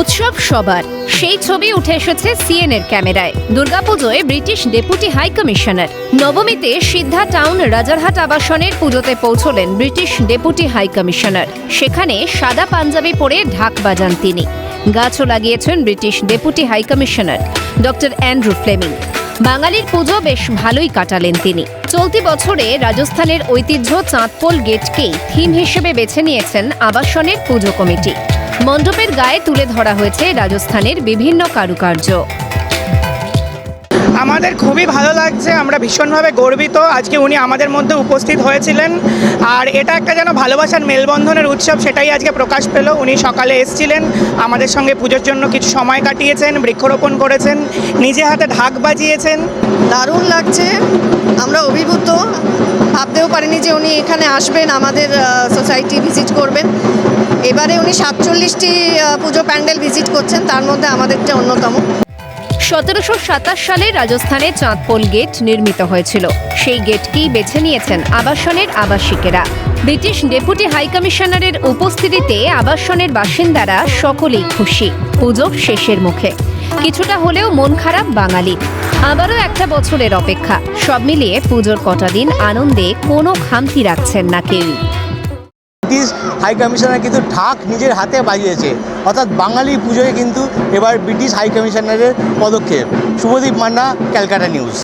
উৎসব সবার। সেই ছবি উঠে এসেছে সিএনএর ক্যামেরায়। দুর্গাপুজোয় ব্রিটিশ ডেপুটি হাই কমিশনার। নবমীতে সিদ্ধা টাউন রাজারহাট আবাসনের পুজোতে পৌঁছলেন ব্রিটিশ ডেপুটি হাই কমিশনার। সেখানে সাদা পাঞ্জাবি পরে ঢাক বাজান তিনি। গাছও লাগিয়েছেন British deputy high commissioner, doctor Andrew Fleming. বাঙালির পুজো বেশ ভালোই কাটালেন তিনি। চলতি বছরে রাজস্থানের ঐতিহ্য চাঁদপোল গেটকেই থিম হিসেবে বেছে নিয়েছেন আবাসনের পুজো কমিটি। মণ্ডপের গায়ে তুলে ধরা হয়েছে রাজস্থানের বিভিন্ন কারুকার্য। আমাদের খুবই ভালো লাগছে আমরা ভীষণভাবে গর্বিত। আজকে উনি আমাদের মধ্যে উপস্থিত হয়েছিলেন। আর এটা একটা যেন ভালোবাসার মেলবন্ধনের উৎসব সেটাই আজকে প্রকাশ পেল। উনি সকালে এসেছিলেন আমাদের সঙ্গে পুজোর জন্য কিছু সময় কাটিয়েছেন বৃক্ষরোপণ করেছেন নিজে হাতে ঢাক বাজিয়েছেন। দারুণ লাগছে আমরা অভিভূত। ভাবতেও পারিনি যে উনি এখানে আসবেন আমাদের সোসাইটি ভিজিট করবেন। এবারে উনি সাতচল্লিশটি পুজো প্যান্ডেল ভিজিট করছেন, তার মধ্যে আমাদেরটা অন্যতম। সতেরোশো সাতাশ সালে রাজস্থানে চাঁদপোল গেট নির্মিত হয়েছিল। সেই গেটকেই বেছে নিয়েছেন আবাসনের আবাসিকেরা। ব্রিটিশ ডেপুটি হাই কমিশনারের উপস্থিতিতে আবাসনের বাসিন্দারা সকলেই খুশি, পুজো শেষের মুখে। কিছুটা হলেও মন খারাপ বাঙালি। আবারও একটা বছরের অপেক্ষা। সব মিলিয়ে পুজোর কটা দিন আনন্দে কোনো খামতি রাখছেন না কেউই ব্রিটিশ হাই কমিশনার কিন্তু ঢাক নিজের হাতে বাজিয়েছে। অর্থাৎ বাঙালি পুজোয় কিন্তু এবার ব্রিটিশ হাই কমিশনারের পদক্ষেপ। শুভদীপ মান্না, ক্যালকাটা নিউজ।